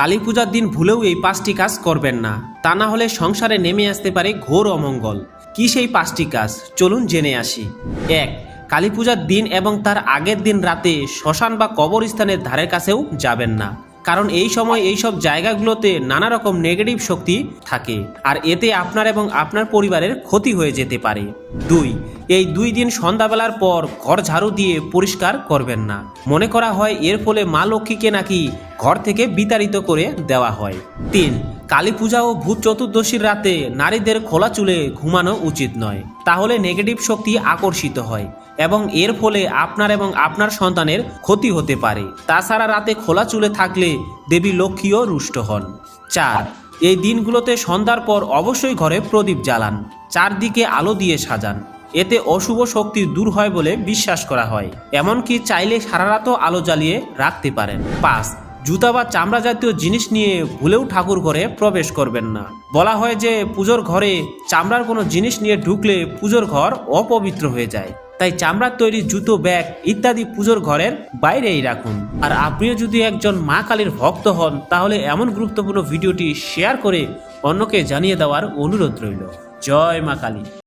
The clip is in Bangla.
কালী পূজার দিন ভুলেও এই পাঁচটি কাজ করবেন না। তা না হলে সংসারে নেমে আসতে পারে ঘোর অমঙ্গল। কি সেই পাঁচটি কাজ? চলুন জেনে আসি। এক কালী পূজার দিন এবং তার আগের দিন রাতে শ্মশান বা কবরস্থানের ধারের কাছেও যাবেন না। কারণ এই সময় এই সব জায়গাগুলোতে নানা রকম নেগেটিভ শক্তি থাকে। আর এতে আপনার এবং আপনার পরিবারের ক্ষতি হয়ে যেতে পারে। দুই, এই দুই দিন সন্ধ্যাবেলার পর ঘর ঝাড়ু দিয়ে পরিষ্কার করবেন না। মনে করা হয় এর ফলে মা লক্ষ্মীকে নাকি ঘর থেকে বিতাড়িত করে দেওয়া হয়। তিন, কালী পূজা ও ভূত চতুর্দশীর রাতে নারীদের খোলা চুলে ঘুমানো উচিত নয়। তাহলে নেগেটিভ শক্তি আকর্ষিত হয়। এবং এর ফলে আপনার এবং আপনার সন্তানের ক্ষতি হতে পারে। তাছাড়া রাতে খোলা চুলে থাকলে দেবী লক্ষ্মীও রুষ্ট হন। চার, এই দিনগুলোতে সন্ধ্যার পর অবশ্যই ঘরে প্রদীপ জ্বালান, চারদিকে আলো দিয়ে সাজান। এতে অশুভ শক্তি দূর হয় বলে বিশ্বাস করা হয়। এমনকি চাইলে সারা রাতও আলো জ্বালিয়ে রাখতে পারেন। পাঁচ জুতা বা চামড়া জাতীয় জিনিস নিয়ে ভুলেও ঠাকুর ঘরে প্রবেশ করবেন না। বলা হয় যে, পুজোর ঘরে চামড়ার কোনো জিনিস নিয়ে ঢুকলে পুজোর ঘর অপবিত্র হয়ে যায়। তাই চামড়ার তৈরি জুতো, ব্যাগ ইত্যাদি পুজোর ঘরের বাইরেই রাখুন। আর আপনিও যদি একজন মা কালীর ভক্ত হন, তাহলে এমন গুরুত্বপূর্ণ ভিডিওটি শেয়ার করে অন্যকে জানিয়ে দেওয়ার অনুরোধ রইল। জয় মা কালী।